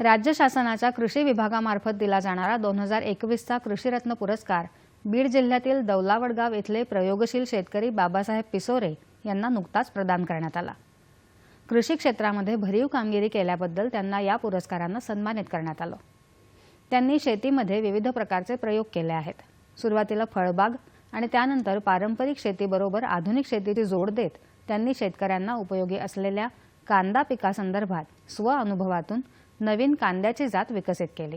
राज्य शासनाच्या कृषी विभागामार्फत दिला जाणारा दोन हजार एकवीसचा कृषीरत्न पुरस्कार बीड जिल्ह्यातील दौलावडगाव इथले प्रयोगशील शेतकरी बाबासाहेब पिसोरे यांना नुकताच प्रदान करण्यात आला. कृषी क्षेत्रामध्ये भरीव कामगिरी केल्याबद्दल त्यांना या पुरस्कारानं सन्मानित करण्यात आलं. त्यांनी शेतीमध्ये विविध प्रकारचे प्रयोग केले आहेत. सुरुवातीला फळबाग आणि त्यानंतर पारंपरिक शेतीबरोबर आधुनिक शेतीची जोड देत त्यांनी शेतकऱ्यांना उपयोगी असलेल्या कांदा पिकासंदर्भात स्वअनुभवातून नवीन कांद्याची जात विकसित केली.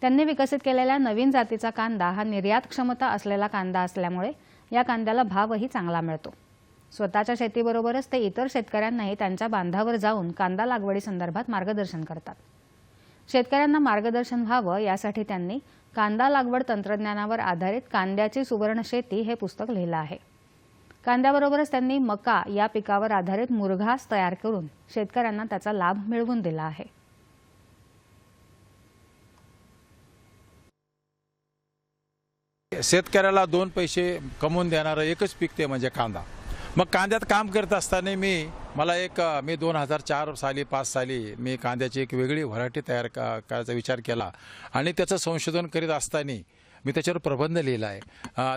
त्यांनी विकसित केलेल्या नवीन जातीचा कांदा हा निर्यात क्षमता असलेला कांदा असल्यामुळे या कांद्याला भावही चांगला मिळतो. स्वतःच्या शेतीबरोबरच ते इतर शेतकऱ्यांनाही त्यांच्या बांधावर जाऊन कांदा लागवडीसंदर्भात मार्गदर्शन करतात. शेतकऱ्यांना मार्गदर्शन व्हावं यासाठी त्यांनी कांदा लागवड तंत्रज्ञानावर आधारित कांद्याची सुवर्ण शेती हे पुस्तक लिहिलं आहे. कांद्याबरोबरच त्यांनी मका या पिकावर आधारित मुरघास तयार करून शेतकऱ्यांना त्याचा लाभ मिळवून दिला आहे. शेतकऱ्याला दोन पैसे कमवून देणारं एकच पीक ते म्हणजे कांदा. मग कांद्यात काम करत असताना मी मला एक मी दोन हजार चार साली पाच साली मी कांद्याची एक वेगळी व्हरायटी तयार का करायचा विचार केला. आणि त्याचं संशोधन करीत असताना मी त्याच्यावर प्रबंध लिहिला आहे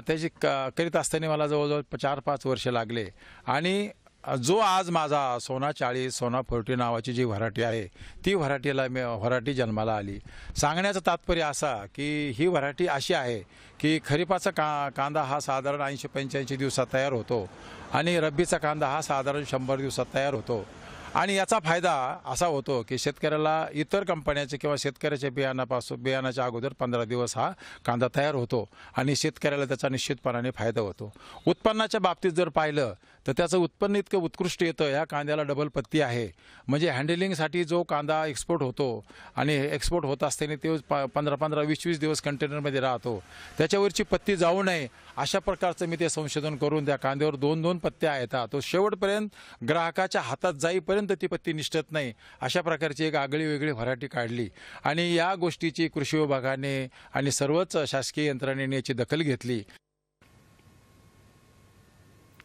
त्याची क करीत असताना मला जवळजवळ चार पाच वर्ष लागले. आणि जो आज माझा सोना चाळीस सोना फोर्टी नावाची जी व्हरायटी आहे ती व्हरायटीला मी व्हरायटी जन्माला आली. सांगण्याचं तात्पर्य असा की ही व्हरायटी अशी आहे की खरीपाचा का कांदा हा साधारण ऐंशी पंच्याऐंशी दिवसात तयार होतो आणि रब्बीचा कांदा हा साधारण शंभर दिवसात तयार होतो. आणि याचा फायदा असा होतो की शेतकऱ्याला इतर कंपन्याचे किंवा शेतकऱ्याच्या बियाणापासून बियाणाच्या अगोदर पंधरा दिवस हा कांदा तयार होतो आणि शेतकऱ्याला त्याचा निश्चितपणाने फायदा होतो. उत्पन्नाच्या बाबतीत जर पाहिलं तर त्याचं उत्पन्न इतकं उत्कृष्ट येतं या कांद्याला डबल पत्ती आहे. म्हणजे हँडलिंगसाठी जो कांदा एक्सपोर्ट होतो आणि एक्सपोर्ट होत असताना ते पंधरा पंधरा वीस वीस दिवस कंटेनरमध्ये राहतो. त्याच्यावरची पत्ती जाऊ नये अशा प्रकारचं मी ते संशोधन करून त्या कांद्यावर दोन दोन पत्त्या आहेत. तो शेवटपर्यंत ग्राहकाच्या हातात जाईपर्यंत ती पत्ती निष्ठत नाही. अशा प्रकारची एक आगळी वेगळी व्हरायटी काढली. आणि या गोष्टीची कृषी विभागाने आणि सर्वच शासकीय यंत्रणेने याची दखल घेतली.